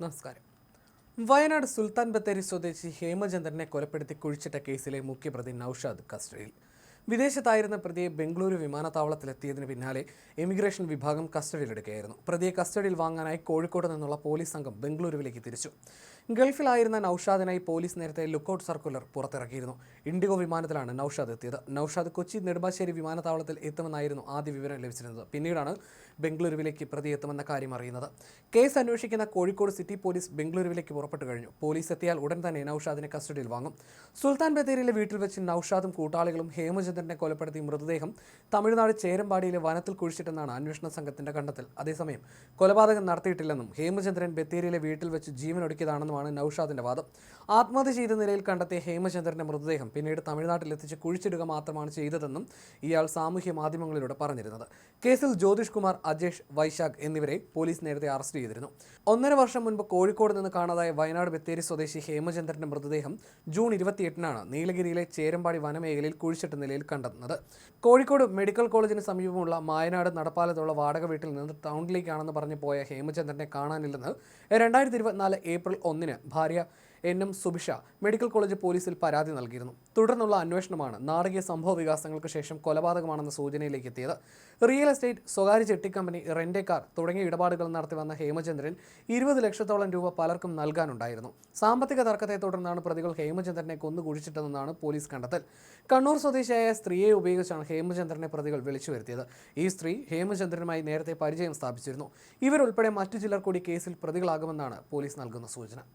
നമസ്കാരം. വയനാട് സുൽത്താൻ ബത്തേരി സ്വദേശി ഹേമചന്ദ്രനെ കൊലപ്പെടുത്തി കുഴിച്ചിട്ട കേസിലെ മുഖ്യപ്രതി നൌഷാദ് കസ്റ്റഡിയിൽ. വിദേശത്തായിരുന്ന പ്രതിയെ ബംഗളൂരു വിമാനത്താവളത്തിലെത്തിയതിന് പിന്നാലെ ഇമിഗ്രേഷൻ വിഭാഗം കസ്റ്റഡിയിലെടുക്കുകയായിരുന്നു. പ്രതിയെ കസ്റ്റഡിയിൽ വാങ്ങാനായി കോഴിക്കോട് നിന്നുള്ള പോലീസ് സംഘം ബംഗളൂരുവിലേക്ക് തിരിച്ചു. ഗൾഫിലായിരുന്ന നൌഷാദിനായി പോലീസ് നേരത്തെ ലുക്കൌട്ട് സർക്കുലർ പുറത്തിറക്കിയിരുന്നു. ഇൻഡിഗോ വിമാനത്തിലാണ് നൌഷാദ് എത്തിയത്. നൌഷാദ് കൊച്ചി നെടുമ്പാശ്ശേരി വിമാനത്താവളത്തിൽ എത്തുമെന്നായിരുന്നു ആദ്യ വിവരം ലഭിച്ചിരുന്നത്. പിന്നീടാണ് ബംഗളൂരുവിലേക്ക് പ്രതി എത്തുമെന്ന കാര്യം അറിയുന്നത്. കേസ് അന്വേഷിക്കുന്ന കോഴിക്കോട് സിറ്റി പോലീസ് ബംഗളൂരുവിലേക്ക് പുറപ്പെട്ടു കഴിഞ്ഞു. പോലീസ് എത്തിയാൽ ഉടൻ തന്നെ നൌഷാദിനെ കസ്റ്റഡിയിൽ വാങ്ങും. സുൽത്താൻ ബത്തേരിയിലെ വീട്ടിൽ വെച്ച് നൌഷാദും കൂട്ടാളികളും ഹേമചന്ദ്രനെ കൊലപ്പെടുത്തിയ മൃതദേഹം തമിഴ്നാട് ചേരമ്പാടിയിലെ വനത്തിൽ കുഴിച്ചിട്ടെന്നാണ് അന്വേഷണ സംഘത്തിന്റെ കണ്ടെത്തൽ. അതേസമയം കൊലപാതകം നടത്തിയിട്ടില്ലെന്നും ഹേമചന്ദ്രൻ ബത്തേരിയിലെ വീട്ടിൽ വെച്ച് ജീവൻ ഒടുക്കിയതാണെന്നുമാണ് നൌഷാദിന്റെ വാദം. ആത്മഹത്യ ചെയ്ത നിലയിൽ കണ്ടെത്തിയ ഹേമചന്ദ്രന്റെ മൃതദേഹം പിന്നീട് തമിഴ്നാട്ടിൽ എത്തിച്ച് കുഴിച്ചിടുക മാത്രമാണ് ചെയ്തതെന്നും ഇയാൾ സാമൂഹ്യ മാധ്യമങ്ങളിലൂടെ പറഞ്ഞിരുന്നത്. കേസിൽ ജ്യോതിഷ് കുമാർ അജേഷ് വൈശാഖ് എന്നിവരെ പോലീസ് നേരത്തെ അറസ്റ്റ് ചെയ്തിരുന്നു. ഒന്നര വർഷം മുൻപ് കോഴിക്കോട് നിന്ന് കാണാതായ വയനാട് ബത്തേരി സ്വദേശി ഹേമചന്ദ്രന്റെ മൃതദേഹം ജൂൺ ഇരുപത്തിയെട്ടിനാണ് നീലഗിരിയിലെ ചേരമ്പാടി വനമേഖലയിൽ കുഴിച്ചിട്ട നിലയിൽ കണ്ടെത്തുന്നത്. കോഴിക്കോട് മെഡിക്കൽ കോളേജിന് സമീപമുള്ള മായനാട് നടപ്പാലത്തുള്ള വാടക വീട്ടിൽ നിന്ന് ടൗണിലേക്കാണെന്ന് പറഞ്ഞു പോയ ഹേമചന്ദ്രനെ കാണാനില്ലെന്ന് രണ്ടായിരത്തി ഇരുപത്തിനാല് ഏപ്രിൽ ഒന്നിന് ഭാര്യ N M Subisha medical college പോലീസിൽ പരാതി നൽകിയിരുന്നു. തുടർന്നുള്ള അന്വേഷണമാണ് നാടകീയ സംഭവ വികാസങ്ങൾക്ക് ശേഷം കൊലപാതകമാണെന്ന സൂചനയിലേക്ക് എത്തിയത്. റിയൽ എസ്റ്റേറ്റ് സ്വകാര്യ ചെട്ടി കമ്പനി റെന്റേ കാർ തുടങ്ങിയ ഇടപാടുകൾ നടത്തി വന്ന ഹേമചന്ദ്രൻ ഇരുപത് ലക്ഷത്തോളം രൂപ പലർക്കും നൽകാനുണ്ടായിരുന്നു. സാമ്പത്തിക തർക്കത്തെ തുടർന്നാണ് പ്രതികൾ ഹേമചന്ദ്രനെ കൊന്നു കുഴിച്ചിട്ടതെന്നാണ് പോലീസ് കണ്ടെത്തൽ. കണ്ണൂർ സ്വദേശിയായ സ്ത്രീയെ ഉപയോഗിച്ചാണ് ഹേമചന്ദ്രനെ പ്രതികൾ വിളിച്ചു വരുത്തിയത്. ഈ സ്ത്രീ ഹേമചന്ദ്രനുമായി നേരത്തെ പരിചയം സ്ഥാപിച്ചിരുന്നു. ഇവരുൾപ്പെടെ മറ്റു ചിലർ കൂടി കേസിൽ പ്രതികളാകുമെന്നാണ് പോലീസ് നൽകുന്ന സൂചന.